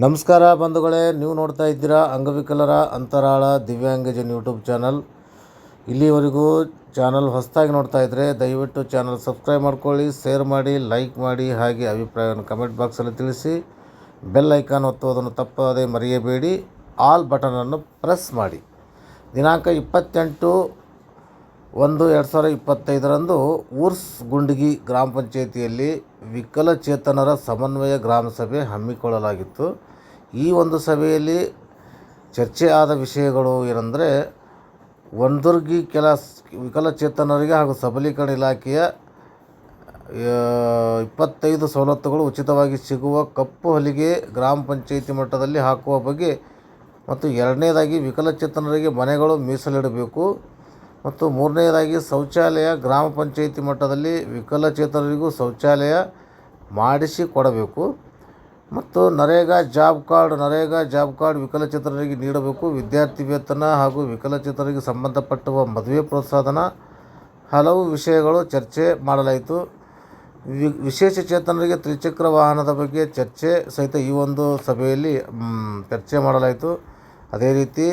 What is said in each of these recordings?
ನಮಸ್ಕಾರ ಬಂಧುಗಳೇ, ನೀವು ನೋಡ್ತಾ ಇದ್ದೀರಾ ಅಂಗವಿಕಲರ ಅಂತರಾಳ ದಿವ್ಯಾಂಗಜನ್ ಯೂಟ್ಯೂಬ್ ಚಾನಲ್. ಇಲ್ಲಿವರೆಗೂ ಚಾನಲ್ ಹೊಸದಾಗಿ ನೋಡ್ತಾ ಇದ್ದರೆ ದಯವಿಟ್ಟು ಚಾನಲ್ ಸಬ್ಸ್ಕ್ರೈಬ್ ಮಾಡ್ಕೊಳ್ಳಿ, ಶೇರ್ ಮಾಡಿ, ಲೈಕ್ ಮಾಡಿ, ಹಾಗೆ ಅಭಿಪ್ರಾಯವನ್ನು ಕಮೆಂಟ್ ಬಾಕ್ಸಲ್ಲಿ ತಿಳಿಸಿ. ಬೆಲ್ ಐಕಾನ್ ಒತ್ತುವುದನ್ನು ತಪ್ಪದೇ ಮರೆಯಬೇಡಿ, ಆಲ್ ಬಟನನ್ನು ಪ್ರೆಸ್ ಮಾಡಿ. ದಿನಾಂಕ ಇಪ್ಪತ್ತೆಂಟು ಒಂದು ಎರಡು ಸಾವಿರ ಇಪ್ಪತ್ತೈದರಂದು ಊರ್ಸ್ ಗುಂಡಗಿ ಗ್ರಾಮ ಪಂಚಾಯಿತಿಯಲ್ಲಿ ವಿಕಲಚೇತನರ ಸಮನ್ವಯ ಗ್ರಾಮ ಸಭೆ ಹಮ್ಮಿಕೊಳ್ಳಲಾಗಿತ್ತು. ಈ ಒಂದು ಸಭೆಯಲ್ಲಿ ಚರ್ಚೆ ಆದ ವಿಷಯಗಳು ಏನಂದರೆ, ಒಂದುರ್ಗಿ ಕೆಲ ವಿಕಲಚೇತನರಿಗೆ ಹಾಗೂ ಸಬಲೀಕರಣ ಇಲಾಖೆಯ ಇಪ್ಪತ್ತೈದು ಸವಲತ್ತುಗಳು ಉಚಿತವಾಗಿ ಸಿಗುವ ಕಪ್ಪು ಹೊಲಿಗೆ ಗ್ರಾಮ ಪಂಚಾಯಿತಿ ಮಟ್ಟದಲ್ಲಿ ಹಾಕುವ ಬಗ್ಗೆ ಮತ್ತು ಎರಡನೇದಾಗಿ ವಿಕಲಚೇತನರಿಗೆ ಮನೆಗಳು ಮೀಸಲಿಡಬೇಕು. ಮತ್ತು ಮೂರನೇದಾಗಿ ಶೌಚಾಲಯ ಗ್ರಾಮ ಪಂಚಾಯಿತಿ ಮಟ್ಟದಲ್ಲಿ ವಿಕಲಚೇತನರಿಗೂ ಶೌಚಾಲಯ ಮಾಡಿಸಿ ಕೊಡಬೇಕು. ಮತ್ತು NREGA job card, NREGA job card ವಿಕಲಚೇತನರಿಗೆ ನೀಡಬೇಕು. ವಿದ್ಯಾರ್ಥಿ ವೇತನ ಹಾಗೂ ವಿಕಲಚೇತನರಿಗೆ ಸಂಬಂಧಪಟ್ಟುವ ಮದುವೆ ಪ್ರೋತ್ಸಾಹನ ಹಲವು ವಿಷಯಗಳು ಚರ್ಚೆ ಮಾಡಲಾಯಿತು. ವಿ, ವಿಶೇಷ ಚೇತನರಿಗೆ ತ್ರಿಚಕ್ರ ವಾಹನದ ಬಗ್ಗೆ ಚರ್ಚೆ ಸಹಿತ ಈ ಒಂದು ಸಭೆಯಲ್ಲಿ ಚರ್ಚೆ ಮಾಡಲಾಯಿತು. ಅದೇ ರೀತಿ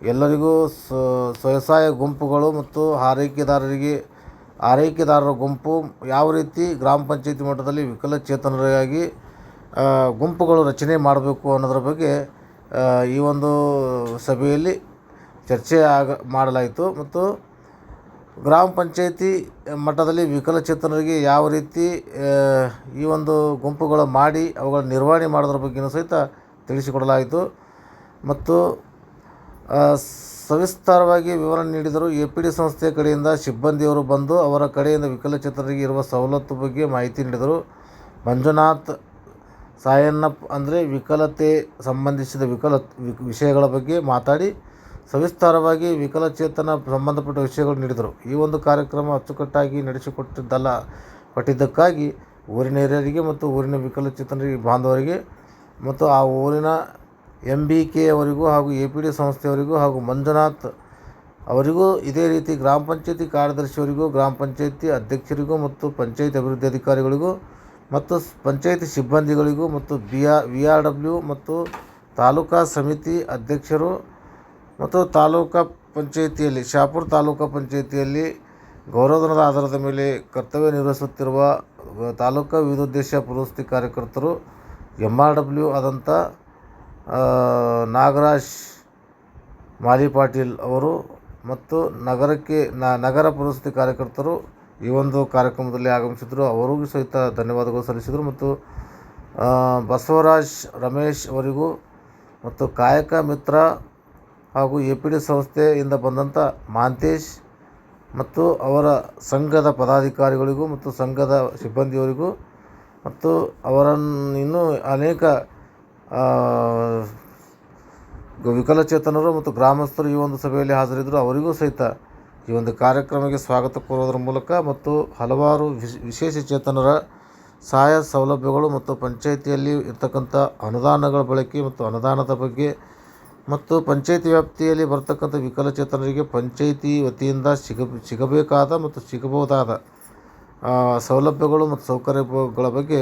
ಎಲ್ಲರಿಗೂ ಸ್ವ- ಸ್ವಸಹಾಯ ಗುಂಪುಗಳು ಮತ್ತು ಆರೈಕೆದಾರರಿಗೆ ಆರೈಕೆದಾರರ ಗುಂಪು ಯಾವ ರೀತಿ ಗ್ರಾಮ ಪಂಚಾಯತಿ ಮಟ್ಟದಲ್ಲಿ ವಿಕಲಚೇತನರಿಗಾಗಿ ಗುಂಪುಗಳು ರಚನೆ ಮಾಡಬೇಕು ಅನ್ನೋದ್ರ ಬಗ್ಗೆ ಈ ಒಂದು ಸಭೆಯಲ್ಲಿ ಚರ್ಚೆ ಆಗ, ಮಾಡಲಾಯಿತು. ಮತ್ತು ಗ್ರಾಮ ಪಂಚಾಯತಿ ಮಟ್ಟದಲ್ಲಿ ವಿಕಲಚೇತನರಿಗೆ ಯಾವ ರೀತಿ ಈ ಒಂದು ಗುಂಪುಗಳು ಮಾಡಿ ಅವುಗಳ ನಿರ್ವಹಣೆ ಮಾಡೋದ್ರ ಬಗ್ಗೆಯೂ ಸಹಿತ ತಿಳಿಸಿಕೊಡಲಾಯಿತು. ಮತ್ತು ಸವಿಸ್ತಾರವಾಗಿ ವಿವರಣೆ ನೀಡಿದರು ಎ ಪಿ ಡಿ ಸಂಸ್ಥೆಯ ಕಡೆಯಿಂದ ಸಿಬ್ಬಂದಿಯವರು ಬಂದು ಅವರ ಕಡೆಯಿಂದ ವಿಕಲಚೇತನರಿಗೆ ಇರುವ ಸವಲತ್ತು ಬಗ್ಗೆ ಮಾಹಿತಿ ನೀಡಿದರು. ಮಂಜುನಾಥ್ ಸಾಯಣ್ಣಪ್ಪ ಅಂದರೆ ವಿಕಲತೆ ಸಂಬಂಧಿಸಿದ ವಿಕಲ ವಿಷಯಗಳ ಬಗ್ಗೆ ಮಾತಾಡಿ ಸವಿಸ್ತಾರವಾಗಿ ವಿಕಲಚೇತನ ಸಂಬಂಧಪಟ್ಟ ವಿಷಯಗಳು ನೀಡಿದರು. ಈ ಒಂದು ಕಾರ್ಯಕ್ರಮ ಅಚ್ಚುಕಟ್ಟಾಗಿ ನಡೆಸಿಕೊಟ್ಟಿದ್ದಲ್ಲ, ಕೊಟ್ಟಿದ್ದಕ್ಕಾಗಿ ಊರಿನ ಹಿರಿಯರಿಗೆ ಮತ್ತು ಊರಿನ ವಿಕಲಚೇತನರಿಗೆ ಬಾಂಧವರಿಗೆ ಮತ್ತು ಆ ಊರಿನ ಎಂ ಬಿ ಕೆ ಅವರಿಗೂ ಹಾಗೂ ಎ ಪಿ ಡಿ ಸಂಸ್ಥೆಯವರಿಗೂ ಹಾಗೂ ಮಂಜುನಾಥ್ ಅವರಿಗೂ ಇದೇ ರೀತಿ ಗ್ರಾಮ ಪಂಚಾಯತಿ ಕಾರ್ಯದರ್ಶಿಯವರಿಗೂ, ಗ್ರಾಮ ಪಂಚಾಯತಿ ಅಧ್ಯಕ್ಷರಿಗೂ ಮತ್ತು ಪಂಚಾಯತ್ ಅಭಿವೃದ್ಧಿ ಅಧಿಕಾರಿಗಳಿಗೂ ಮತ್ತು ಪಂಚಾಯತಿ ಸಿಬ್ಬಂದಿಗಳಿಗೂ ಮತ್ತು B R V R W ಮತ್ತು ತಾಲೂಕಾ ಸಮಿತಿ ಅಧ್ಯಕ್ಷರು ಮತ್ತು ತಾಲೂಕಾ ಪಂಚಾಯಿತಿಯಲ್ಲಿ, ಶಾಪುರ ತಾಲೂಕಾ ಪಂಚಾಯಿತಿಯಲ್ಲಿ ಗೌರವಧನದ ಆಧಾರದ ಮೇಲೆ ಕರ್ತವ್ಯ ನಿರ್ವಹಿಸುತ್ತಿರುವ ತಾಲೂಕಾ ವಿವಿಧೋದ್ದೇಶ ಪುರಸ್ತಿ ಕಾರ್ಯಕರ್ತರು ಎಂ ಆರ್ ಡಬ್ಲ್ಯೂ ಆದಂಥ ನಾಗರಾಜ್ ಮಾಲಿ ಪಾಟೀಲ್ ಅವರು ಮತ್ತು ನಗರಕ್ಕೆ ನಗರ ಪ್ರವೃತ್ತಿ ಕಾರ್ಯಕರ್ತರು ಈ ಒಂದು ಕಾರ್ಯಕ್ರಮದಲ್ಲಿ ಆಗಮಿಸಿದರು. ಅವರಿಗೂ ಸಹಿತ ಧನ್ಯವಾದಗಳು ಸಲ್ಲಿಸಿದರು. ಮತ್ತು ಬಸವರಾಜ್ ರಮೇಶ್ ಅವರಿಗೂ ಮತ್ತು ಕಾಯಕ ಮಿತ್ರ ಹಾಗೂ ಎ ಪಿ ಡಿ ಸಂಸ್ಥೆಯಿಂದ ಬಂದಂಥ ಮಾಂತೇಶ್ ಮತ್ತು ಅವರ ಸಂಘದ ಪದಾಧಿಕಾರಿಗಳಿಗೂ ಮತ್ತು ಸಂಘದ ಸಿಬ್ಬಂದಿಯವರಿಗೂ ಮತ್ತು ಅವರನ್ನು ಇನ್ನೂ ಅನೇಕ ವಿಕಲಚೇತನರು ಮತ್ತು ಗ್ರಾಮಸ್ಥರು ಈ ಒಂದು ಸಭೆಯಲ್ಲಿ ಹಾಜರಿದ್ದರು. ಅವರಿಗೂ ಸಹಿತ ಈ ಒಂದು ಕಾರ್ಯಕ್ರಮಕ್ಕೆ ಸ್ವಾಗತ ಕೋರೋದ್ರ ಮೂಲಕ ಮತ್ತು ಹಲವಾರು ವಿಶ್- ವಿಶೇಷ ಚೇತನರ ಸಹಾಯ ಸೌಲಭ್ಯಗಳು ಮತ್ತು ಪಂಚಾಯಿತಿಯಲ್ಲಿ ಇರ್ತಕ್ಕಂಥ ಅನುದಾನಗಳ ಬಳಕೆ ಮತ್ತು ಅನುದಾನದ ಬಗ್ಗೆ ಮತ್ತು ಪಂಚಾಯಿತಿ ವ್ಯಾಪ್ತಿಯಲ್ಲಿ ಬರ್ತಕ್ಕಂಥ ವಿಕಲಚೇತನರಿಗೆ ಪಂಚಾಯಿತಿ ವತಿಯಿಂದ ಸಿಗ ಸಿಗಬೇಕಾದ ಮತ್ತು ಸಿಗಬಹುದಾದ ಸೌಲಭ್ಯಗಳು ಮತ್ತು ಸೌಕರ್ಯಗಳ ಬಗ್ಗೆ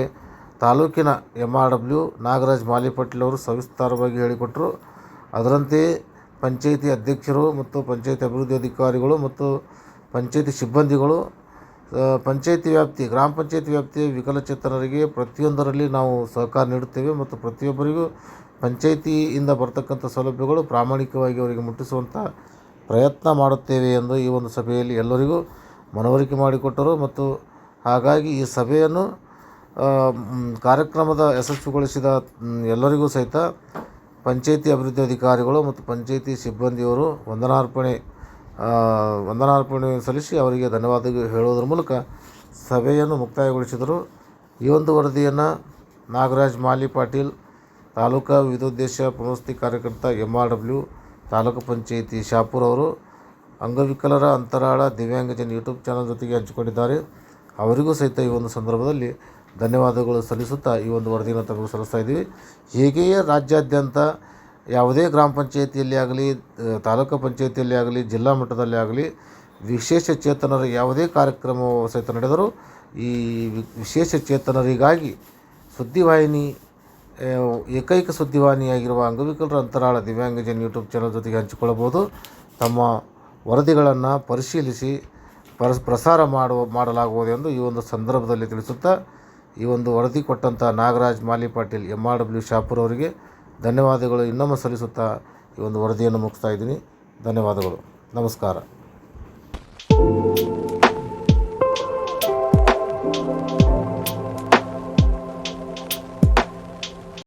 ತಾಲೂಕಿನ ಎಂ ಆರ್ ಡಬ್ಲ್ಯೂ ನಾಗರಾಜ್ ಮಾಲಿಪಟ್ಲವರು ಸವಿಸ್ತಾರವಾಗಿ ಹೇಳಿಕೊಟ್ಟರು ಅದರಂತೆ ಪಂಚಾಯಿತಿ ಅಧ್ಯಕ್ಷರು ಮತ್ತು ಪಂಚಾಯಿತಿ ಅಭಿವೃದ್ಧಿ ಅಧಿಕಾರಿಗಳು ಮತ್ತು ಪಂಚಾಯಿತಿ ಸಿಬ್ಬಂದಿಗಳು ಪಂಚಾಯಿತಿ ವ್ಯಾಪ್ತಿ, ಗ್ರಾಮ ಪಂಚಾಯಿತಿ ವ್ಯಾಪ್ತಿಯ ವಿಕಲಚೇತನರಿಗೆ ಪ್ರತಿಯೊಂದರಲ್ಲಿ ನಾವು ಸಹಕಾರ ನೀಡುತ್ತೇವೆ ಮತ್ತು ಪ್ರತಿಯೊಬ್ಬರಿಗೂ ಪಂಚಾಯಿತಿಯಿಂದ ಬರತಕ್ಕಂಥ ಸೌಲಭ್ಯಗಳು ಪ್ರಾಮಾಣಿಕವಾಗಿ ಅವರಿಗೆ ಮುಟ್ಟಿಸುವಂಥ ಪ್ರಯತ್ನ ಮಾಡುತ್ತೇವೆ ಎಂದು ಈ ಒಂದು ಸಭೆಯಲ್ಲಿ ಎಲ್ಲರಿಗೂ ಮನವರಿಕೆ ಮಾಡಿಕೊಟ್ಟರು. ಮತ್ತು ಹಾಗಾಗಿ ಈ ಸಭೆಯನ್ನು ಕಾರ್ಯಕ್ರಮದ ಯಶಸ್ವಿಗೊಳಿಸಿದ ಎಲ್ಲರಿಗೂ ಸಹಿತ ಪಂಚಾಯಿತಿ ಅಭಿವೃದ್ಧಿ ಅಧಿಕಾರಿಗಳು ಮತ್ತು ಪಂಚಾಯಿತಿ ಸಿಬ್ಬಂದಿಯವರು ವಂದನಾರ್ಪಣೆ ವಂದನಾರ್ಪಣೆ ಸಲ್ಲಿಸಿ ಅವರಿಗೆ ಧನ್ಯವಾದ ಹೇಳುವುದರ ಮೂಲಕ ಸಭೆಯನ್ನು ಮುಕ್ತಾಯಗೊಳಿಸಿದರು. ಈ ಒಂದು ವರದಿಯನ್ನು ನಾಗರಾಜ್ ಮಾಲಿ ಪಾಟೀಲ್, ತಾಲೂಕಾ ವಿವಿಧೋದ್ದೇಶ ಪ್ರವೃತ್ತಿ ಕಾರ್ಯಕರ್ತ ಎಂ ಆರ್ ಡಬ್ಲ್ಯೂ ತಾಲೂಕು ಪಂಚಾಯಿತಿ ಶಾಪುರ್ ಅವರು, ಅಂಗವಿಕಲರ ಅಂತರಾಳ ದಿವ್ಯಾಂಗಜನ್ ಯೂಟ್ಯೂಬ್ ಚಾನಲ್ ಜೊತೆಗೆ ಹಂಚಿಕೊಂಡಿದ್ದಾರೆ. ಅವರಿಗೂ ಸಹಿತ ಈ ಒಂದು ಸಂದರ್ಭದಲ್ಲಿ ಧನ್ಯವಾದಗಳು ಸಲ್ಲಿಸುತ್ತಾ ಈ ಒಂದು ವರದಿಯನ್ನು ತಗೊಂಡು ಸಲ್ಲಿಸ್ತಾ ಇದ್ದೀವಿ. ಹೀಗೆಯೇ ರಾಜ್ಯಾದ್ಯಂತ ಯಾವುದೇ ಗ್ರಾಮ ಪಂಚಾಯತಿಯಲ್ಲಿ ಆಗಲಿ ತಾಲೂಕು ಪಂಚಾಯಿತಿಯಲ್ಲಿ ಆಗಲಿ, ಜಿಲ್ಲಾ ಮಟ್ಟದಲ್ಲಿ ಆಗಲಿ ವಿಶೇಷ ಚೇತನರ ಯಾವುದೇ ಕಾರ್ಯಕ್ರಮ ಸಹಿತ ನಡೆದರೂ ಈ ವಿಶೇಷ ಚೇತನರಿಗಾಗಿ ಸುದ್ದಿವಾಹಿನಿ ಏಕೈಕ ಸುದ್ದಿವಾಹಿನಿಯಾಗಿರುವ ಅಂಗವಿಕಲರ ಅಂತರಾಳ ದಿವ್ಯಾಂಗಜನ್ ಯೂಟ್ಯೂಬ್ ಚಾನಲ್ ಜೊತೆಗೆ ಹಂಚಿಕೊಳ್ಳಬಹುದು. ತಮ್ಮ ವರದಿಗಳನ್ನು ಪರಿಶೀಲಿಸಿ, ಪರಸ್, ಪ್ರಸಾರ ಮಾಡುವ, ಮಾಡಲಾಗುವುದು ಎಂದು ಈ ಒಂದು ಸಂದರ್ಭದಲ್ಲಿ ತಿಳಿಸುತ್ತಾ ಈ ಒಂದು ವರದಿ ಕೊಟ್ಟಂಥ Nagaraj Mali Patil M R W Shahapur ಅವರಿಗೆ ಧನ್ಯವಾದಗಳು ಇನ್ನೊಮ್ಮೆ ಸಲ್ಲಿಸುತ್ತಾ ಈ ಒಂದು ವರದಿಯನ್ನು ಮುಗಿಸ್ತಾ ಇದ್ದೀನಿ. ಧನ್ಯವಾದಗಳು. ನಮಸ್ಕಾರ.